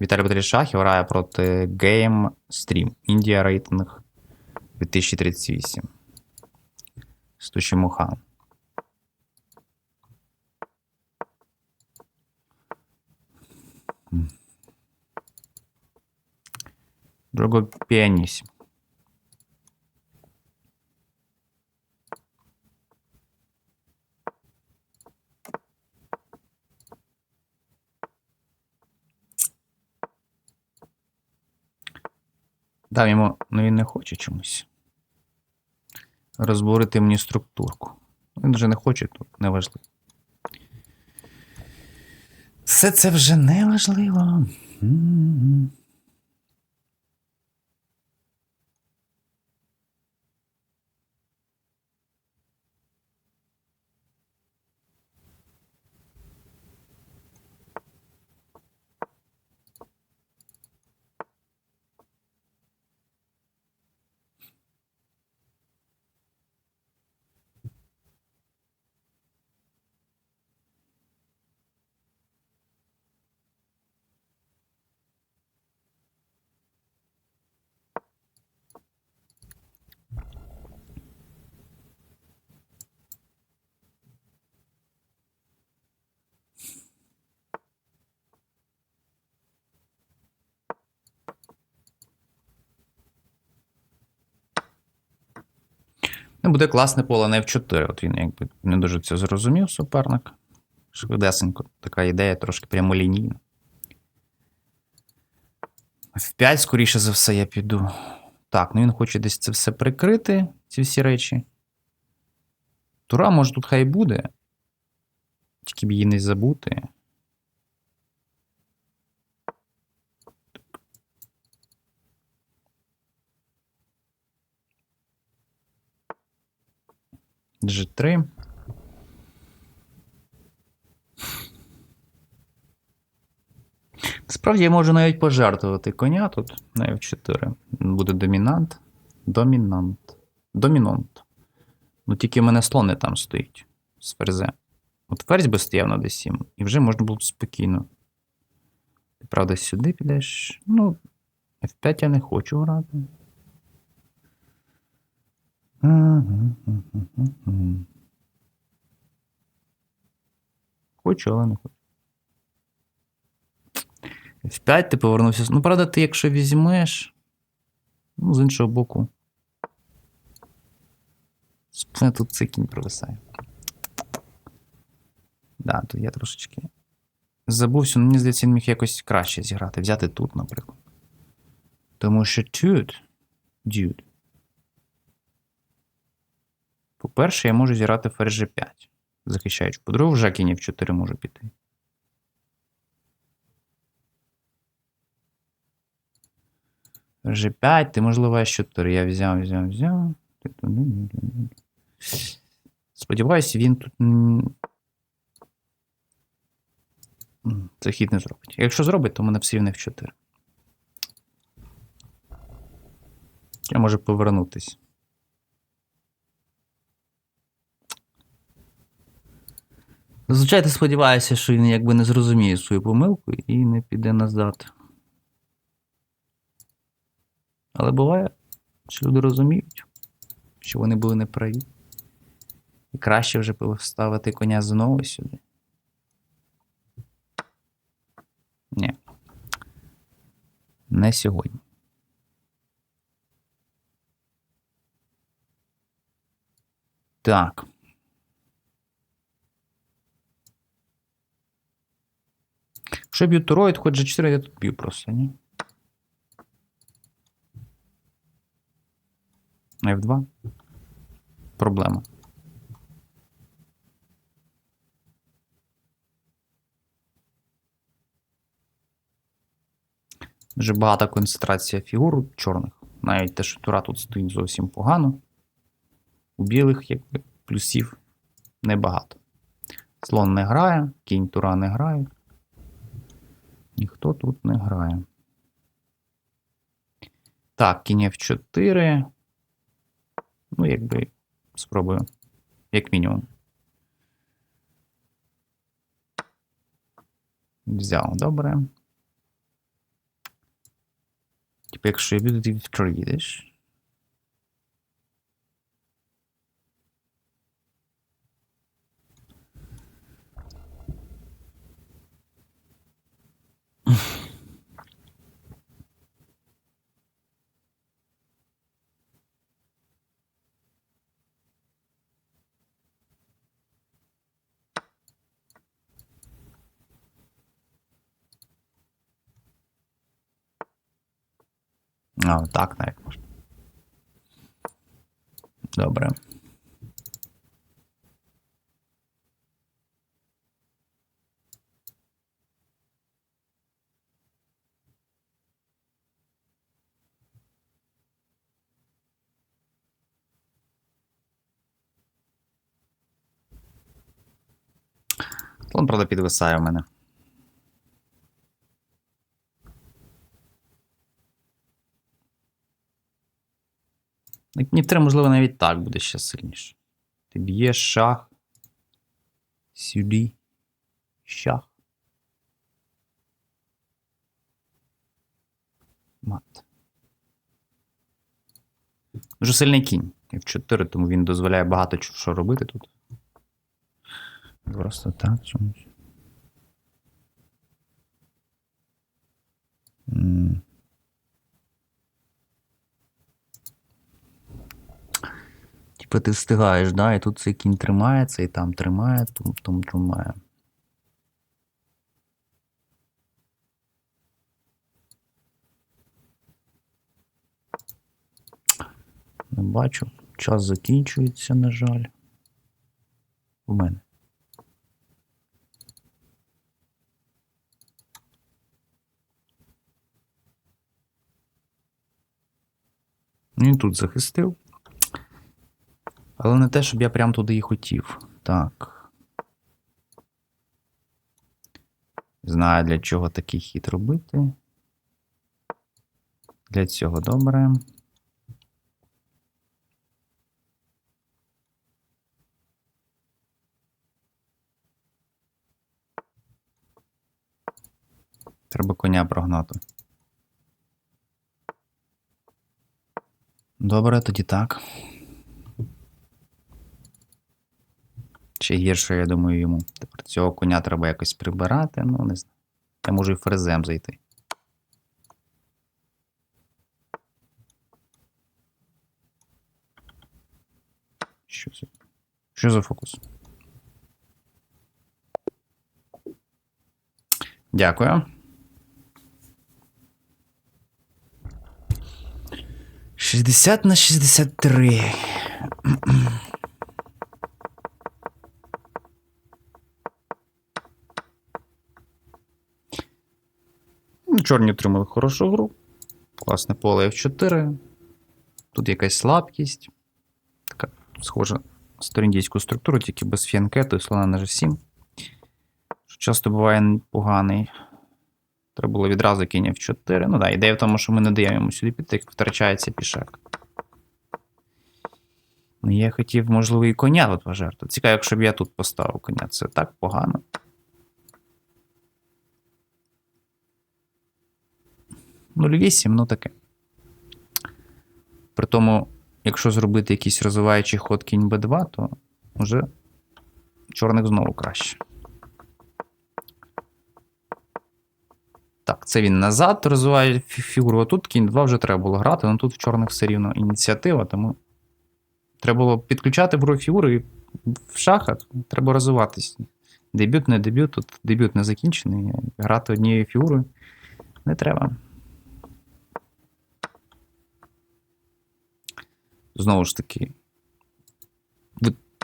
Віталій Батрішахів грає проти Game Stream. Індія рейтинг 2038. Стучі Мухан. Друго піаніс. Дав йому, ну він не хоче чомусь. Розбурити мені структурку. Він вже не хоче, тут неважливо. Все це вже неважливо. Буде класне поле на F4. От він якби не дуже це зрозумів, суперник. Швидесенько. Така ідея трошки прямолінійна. F5, скоріше за все, я піду. Так, ну він хоче десь це все прикрити, ці всі речі. Тура, може, тут хай буде. Тільки б її не забути. G3. Справді я можу навіть пожертвувати коня тут на F4. Буде домінант. Домінант. Домінант. Ну тільки в мене слон не там стоїть з ферзем. От ферзь би стояв на d7, і вже можна було спокійно. Ти правда сюди підеш. Ну, F5 я не хочу грати. Хочу, але не хочу. F5 ти повернувся. Ну, правда, ти якщо візьмеш. Ну, з іншого боку. Тут цей кінь провисає. Да, тут я трошечки. Забувся, ну, мені здається, він міг якось краще зіграти. Взяти тут, наприклад. Тому що тут. Dude. По-перше, я можу зіграти ферзь G5, захищаючи. По-друге, вже кінь в 4 можу піти. G5, ти, можливо, С4. Я взяв, взяв, взяв. Сподіваюсь, він тут. Це хід не зробить. Якщо зробить, то мене все рівно в 4. Я можу повернутись. Зазвичай ти сподіваєшся, що він якби не зрозуміє свою помилку і не піде назад. Але буває, що люди розуміють, що вони були неправі. І краще вже поставити коня знову сюди. Ні. Не сьогодні. Так. Якщо б'ю туроїд, хоч G4, я тут б'ю просто, ні? F2. Проблема. Дуже багата концентрація фігур чорних. Навіть те, що тура тут стоїть зовсім погано. У білих якби плюсів небагато. Слон не грає, кінь тура не грає. Ніхто тут не грає. Так, кінь F4. Ну, якби спробую. Як мінімум. Взяв, добре. Типу, якщо я буду А, так навіть можна. Добре. Слон, правда, підвисає в мене. Ні 3, можливо, навіть так буде ще сильніше. Ти б'єш шах. Сюди. Шах. Мат. Дуже сильний кінь. F4, тому він дозволяє багато що робити тут. Просто так чомусь. М. Типа ти встигаєш, да, і тут цей кінь тримається, і там тримає, тому, тому тримає. Не бачу. Час закінчується, на жаль. У мене. Він тут захистив. Але не те, щоб я прям туди і хотів. Так. Знаю, для чого такий хід робити. Для цього добре. Треба коня прогнати. Добре, тоді так. Ще гірше, я думаю, йому. Тепер цього коня треба якось прибирати, ну не знаю. Я можу і фрезем зайти. Що за, Що за фокус? Дякую. Шістдесят на шістдесят три. Чорні отримали хорошу гру. Класне поле F4. Тут якась слабкість. Така схожа сторіндійську структуру, тільки без фіанкету і слона на G7. Що часто буває поганий. Треба було відразу кінь F4. Ну так, ідея в тому, що ми не даємо йому сюди піти, як втрачається пішак. Ну, я хотів, можливо, і коня тут пожертвувати. Цікаво, якщо б я тут поставив коня, це так погано. Ну, 8, ну таке. При тому, якщо зробити якийсь розвиваючий ход кінь Б2, то вже чорних знову краще. Так, це він назад розвиває фігуру. А тут кінь 2 вже треба було грати, але тут в чорних все рівно ініціатива, тому треба було підключати гру фігури і в шахах треба розвиватись. Дебют, не дебют, тут дебют не закінчений. Грати однією фігурою не треба. Знову ж таки,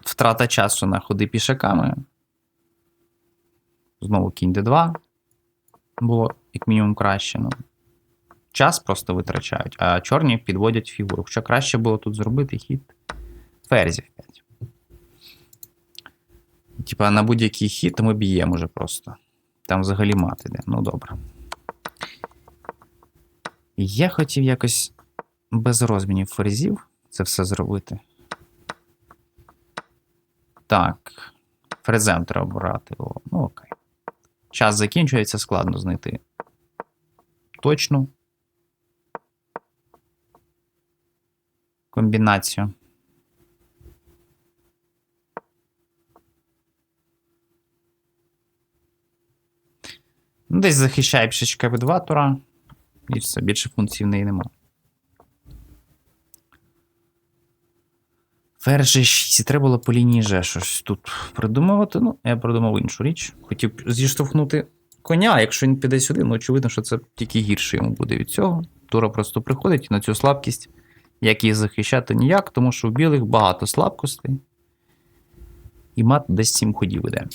втрата часу на ходи пішаками. Знову кінь d2 було як мінімум краще. Ну. Час просто витрачають, а чорні підводять фігуру. Хоча краще було тут зробити хід ферзів 5. Типа на будь-який хід ми б'ємо вже просто. Там взагалі мат іде. Ну добре. Я хотів якось без розмінів ферзів це все зробити. Так. Фрезем треба брати. О, ну окей. Час закінчується, складно знайти. Точно. комбінацію. Ну, Десь захищає пішечка від 2 тура. І все, більше функцій в неї немає. Ферзь G6, і треба було по лінії G щось тут придумувати. Ну, я придумав іншу річ. Хотів зіштовхнути коня, якщо він піде сюди, ну очевидно, що це тільки гірше йому буде від цього. Тура просто приходить і на цю слабкість, як її захищати ніяк, тому що у білих багато слабкостей. І мат десь 7 ходів іде.